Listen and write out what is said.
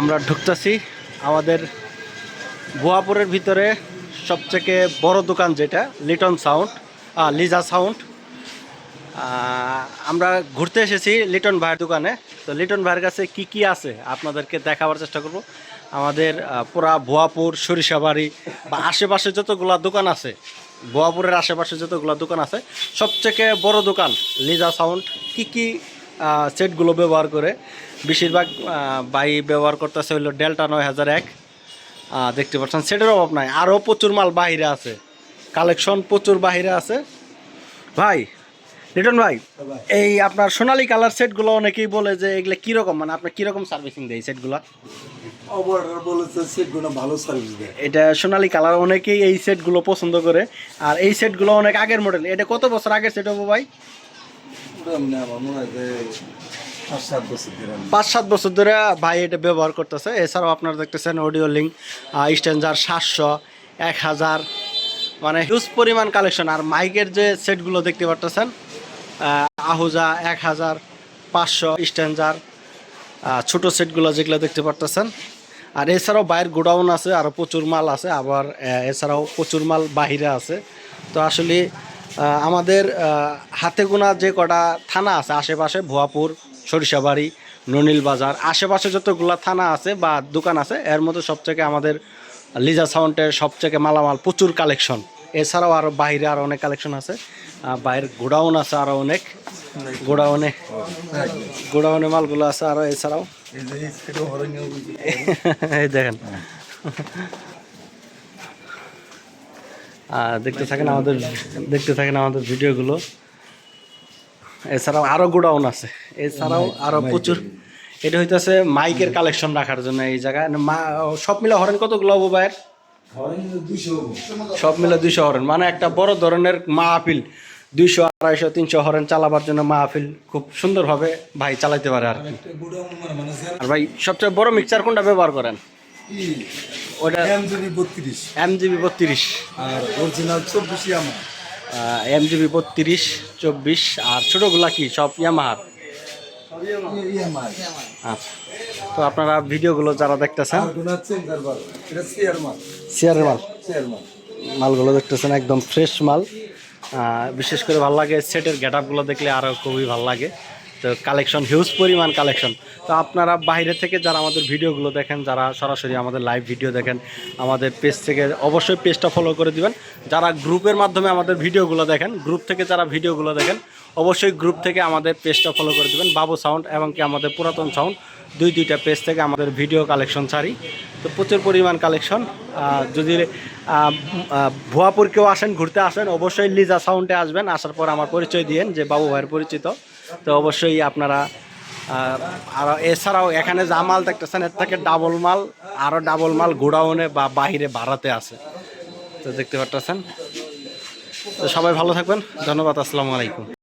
আমরা ঢুকতেছি আমাদের বোয়াপুরের ভিতরে সবথেকে বড় দোকান যেটা, লিটন সাউন্ড লিজা সাউন্ড। আমরা ঘুরতে এসেছি লিটন ভাইয়ের দোকানে। তো লিটন ভাইয়ের কাছে কি কি আছে আপনাদেরকে দেখাবার চেষ্টা করব। আমাদের পুরা ভুয়াপুর, সরিষাবাড়ি বা আশেপাশে যতগুলা দোকান আছে, ভুয়াপুরের আশেপাশে যতগুলা দোকান আছে, সবথেকে বড় দোকান লিজা সাউন্ড। কি কি সেটগুলো ব্যবহার করে। বেশিরভাগ বাই ব্যবহার করতেছে হলো ডেল্টা নয় হাজার এক। দেখতে পাচ্ছেন সেটের অভাব নাই। আরও প্রচুর মাল বাহিরে আছে। কালেকশন প্রচুর বাহিরে আছে। ভাই লিটন ভাই এই আপনার সোনালি কালার সেটগুলো অনেকেই বলে যে এগুলো কীরকম? মানে আপনার কীরকম সার্ভিসিং দেয় সেটগুলো অপারেটর বলেছে সেটগুলো ভালো সার্ভিস দেয়। এটা সোনালী কালার অনেকেই এই সেটগুলো পছন্দ করে। আর এই সেটগুলো অনেক আগের মডেল এটা কত বছর আগের সেট হব ভাই? পাঁচ, সাত বছর ধরে আমি- পাঁচ, সাত বছর ধরে ভাই এটা ব্যবহার করতেছে। এছাড়াও আপনারা দেখতেছেন অডিও লিঙ্ক স্ট্যান্ডার সাতশো, এক হাজার মানে হিউজ পরিমাণ কালেকশন আর মাইকের যে সেটগুলো দেখতে পারতেছেন আহুজা এক হাজার, পাঁচশো স্ট্যান্ডার ছোটো সেটগুলো যেগুলো দেখতে পারতেছেন। আর এছাড়াও বাইরের গোডাউন আছে আরও প্রচুর মাল আছে, আবার এছাড়াও প্রচুর মাল বাহিরে আছে। তো আসলে আমাদের হাতে গোনা যে কটা থানা আছে আশেপাশে ভুয়াপুর সরিষাবাড়ি ননিল বাজার আশেপাশে যতগুলো থানা আছে বা দোকান আছে এর মধ্যে সবথেকে আমাদের লিজা সাউন্ডের সবথেকে মালামাল প্রচুর কালেকশন এছাড়াও আরও বাইরে আরও অনেক কালেকশন আছে। আহ, বাইরের গোডাউন আছে আরও অনেক। গোডাউনে গোডাউনে মালগুলো আছে আরও এছাড়াও। এই দেখেন। দেখতে থাকেন আমাদের দেখতে থাকেন আমাদের ভিডিওগুলো। এছাড়াও আরও গোডাউন আছে। এছাড়াও আরও প্রচুর। এটা হইতেছে মাইকের কালেকশন রাখার জন্য এই জায়গায়। মা- সব মিলে হরেন কতগুলো হব ভাইয়ের? সব মিলে দুইশো হরেন। মানে একটা বড় ধরনের মাহফিল। দুইশো আড়াইশো তিনশো হরেন চালাবার জন্য মাহফিল খুব সুন্দরভাবে ভাই চালাইতে পারে আর কি। গুডাউন মানে মানে আর ভাই সবচেয়ে বড় মিক্সার কোনটা ব্যবহার করেন? ওটা এম জিবি বত্রিশ। এম জিবি বত্রিশ। আর অরিজিনাল চব্বিশই আমার এম জিবি বত্রিশ চব্বিশ আর ছোটোগুলা কি? সব ইয়ামাহার আচ্ছা। তো আপনারা ভিডিওগুলো যারা দেখতেছেন শেয়ারের মাল। মালগুলো দেখতেছেন একদম ফ্রেশ মাল। বিশেষ করে ভালো লাগে সেটের গেট আপগুলো দেখলে আরও খুবই ভালো লাগে। তো কালেকশন হিউজ পরিমাণ কালেকশন তো আপনারা বাইরে থেকে যারা আমাদের ভিডিওগুলো দেখেন, যারা সরাসরি আমাদের লাইভ ভিডিও দেখেন, আমাদের পেজ থেকে অবশ্যই পেজটা ফলো করে দিবেন। যারা গ্রুপের মাধ্যমে আমাদের ভিডিওগুলো দেখেন গ্রুপ থেকে যারা ভিডিওগুলো দেখেন, অবশ্যই গ্রুপ থেকে আমাদের পেজটা ফলো করে দিবেন। বাবু সাউন্ড এবং কি আমাদের পুরাতন সাউন্ড দুই দুইটা পেজ থেকে আমাদের ভিডিও কালেকশন ছাড়ি। তো প্রচুর পরিমাণ কালেকশন যদি ভুয়াপুর কেউ আসেন, ঘুরতে আসেন, অবশ্যই লিজা সাউন্ডে আসবেন। আসার পর আমার পরিচয় দিয়েন যে বাবু ভাইয়ের পরিচিত। তো অবশ্যই আপনারা আর এছাড়াও এখানে যা মাল দেখতেছেন, এর থেকে ডাবল মাল আরও ডাবল মাল গোডাউনে বা বাহিরে ভাড়াতে আছে। তো দেখতে পারতেছেন? তো সবাই ভালো থাকবেন। ধন্যবাদ, আসসালামু আলাইকুম।